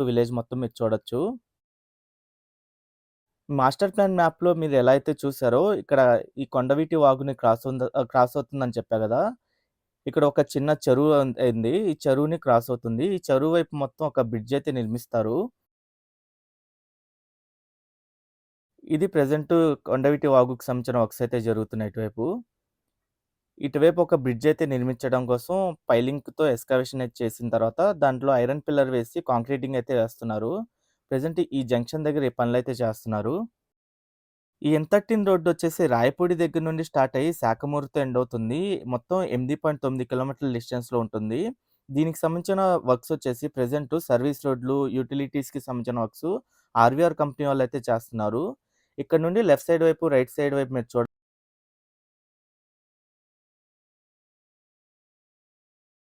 To village మొత్తం మీరు చూడొచ్చు. మాస్టర్ ప్లాన్ మ్యాప్‌లో మీరు ఎలా అయితే చూసారో, ఇక్కడ ఈ కొండవీటి వాగుని క్రాస్ క్రాస్ అవుతుందని చెప్పా కదా ఇక్కడ ఒక చిన్న చెరువు అయింది ఉంది. ఈ చెరువుని క్రాస్ అవుతుంది. ఈ చెరువు వైపు మొత్తం ఒక బ్రిడ్జ్ అయితే నిర్మిస్తారు. ఇది ప్రజెంట్ కొండవీటి వాగుకి సంబంధించిన వర్క్స్ అయితే జరుగుతున్నాయి ఇటువైపు. ఇటువైపు ఒక బ్రిడ్జ్ అయితే నిర్మించడం కోసం పైలింక్తో ఎస్కవేషన్ అయితే చేసిన తర్వాత దాంట్లో ఐరన్ పిల్లర్ వేసి కాంక్రీటింగ్ అయితే వేస్తున్నారు. ప్రజెంట్ ఈ జంక్షన్ దగ్గర ఈ పనులు అయితే చేస్తున్నారు. ఈ ఎంతటిన్ రోడ్డు వచ్చేసి రాయపూడి దగ్గర నుండి స్టార్ట్ అయ్యి శాఖమూరితో ఎండ్ అవుతుంది. మొత్తం 8.9 కిలోమీటర్ల డిస్టెన్స్‌లో ఉంటుంది. దీనికి సంబంధించిన వర్క్స్ వచ్చేసి ప్రజెంట్ సర్వీస్ రోడ్లు, యూటిలిటీస్కి సంబంధించిన వర్క్స్ ఆర్‌వీఆర్ కంపెనీ వాళ్ళు అయితే చేస్తున్నారు. ఇక్కడ నుండి లెఫ్ట్ సైడ్ వైపు, రైట్ సైడ్ వైపు మీరు చూడ